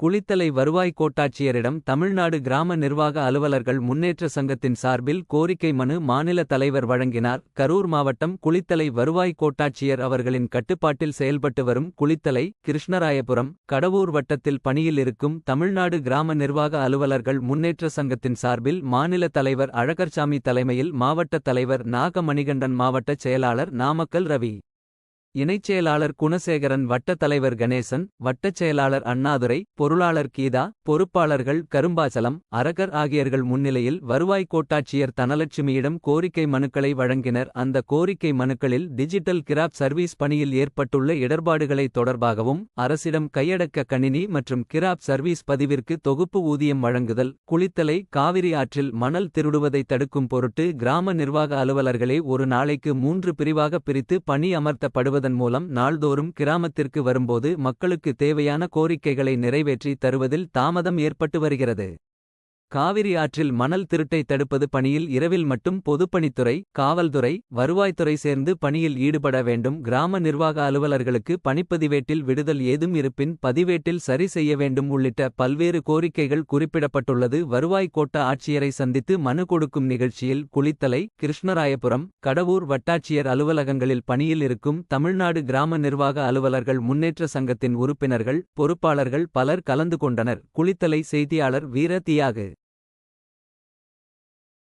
குளித்தலை வருவாய் கோட்டாட்சியரிடம் தமிழ்நாடு கிராம நிர்வாக அலுவலர்கள் முன்னேற்ற சங்கத்தின் சார்பில் கோரிக்கை மனு மாநில தலைவர் வழங்கினார். கரூர் மாவட்டம் குளித்தலை வருவாய் கோட்டாட்சியர் அவர்களின் கட்டுப்பாட்டில் செயல்பட்டு வரும் குளித்தலை கிருஷ்ணராயபுரம் கடவூர் வட்டத்தில் பணியில் இருக்கும் தமிழ்நாடு கிராம நிர்வாக அலுவலர்கள் முன்னேற்ற சங்கத்தின் சார்பில் மாநில தலைவர் அழகர்சாமி தலைமையில் மாவட்ட தலைவர் நாகமணிகண்டன் மாவட்ட செயலாளர் நாமக்கல் ரவி. இணைச் செயலாளர் குணசேகரன் வட்டத் தலைவர் கணேசன் வட்டச் செயலாளர் அண்ணாதுரை பொருளாளர் கீதா பொறுப்பாளர்கள் கரும்பாசலம் அரகர் ஆகியர்கள் முன்னிலையில் வருவாய் கோட்டாட்சியர் தனலட்சுமியிடம் கோரிக்கை மனுக்களை வழங்கினர். அந்த கோரிக்கை மனுக்களில் டிஜிட்டல் கிராப் சர்வீஸ் பணியில் ஏற்பட்டுள்ள இடர்பாடுகளை தொடர்பாகவும் அரசிடம் கையடக்க கணினி மற்றும் கிராப் சர்வீஸ் பதிவிற்கு தொகுப்பு ஊதியம் வழங்குதல் குளித்தலை காவிரி ஆற்றில் மணல் திருடுவதை தடுக்கும் பொருட்டு கிராம நிர்வாக அலுவலர்களே ஒரு நாளைக்கு மூன்று பிரிவாக பிரித்து பணி அமர்த்தப்படுவதன் மூலம் நாள்தோறும் கிராமத்திற்கு வரும்போது மக்களுக்கு தேவையான கோரிக்கைகளை நிறைவேற்றி தருவதில் தாமதம் ஏற்பட்டு வருகிறது. காவிரி ஆற்றில் மணல் திருட்டை தடுப்பது பணியில் இரவில் மட்டும் பொதுப்பணித்துறை காவல்துறை வருவாய்த்துறை சேர்ந்து பணியில் ஈடுபட வேண்டும். கிராம நிர்வாக அலுவலர்களுக்கு பணிப்பதிவேட்டில் விடுதல் ஏதும் இருப்பின் பதிவேட்டில் சரி செய்ய வேண்டும் உள்ளிட்ட பல்வேறு கோரிக்கைகள் குறிப்பிடப்பட்டுள்ளது. வருவாய் கோட்ட ஆட்சியரை சந்தித்து மனு கொடுக்கும் நிகழ்ச்சியில் குளித்தலை கிருஷ்ணராயபுரம் கடவூர் வட்டாட்சியர் அலுவலகங்களில் பணியில் இருக்கும் தமிழ்நாடு கிராம நிர்வாக அலுவலர்கள் முன்னேற்ற சங்கத்தின் உறுப்பினர்கள் பொறுப்பாளர்கள் பலர் கலந்து கொண்டனர். குளித்தலை செய்தியாளர் வீர தியாகு.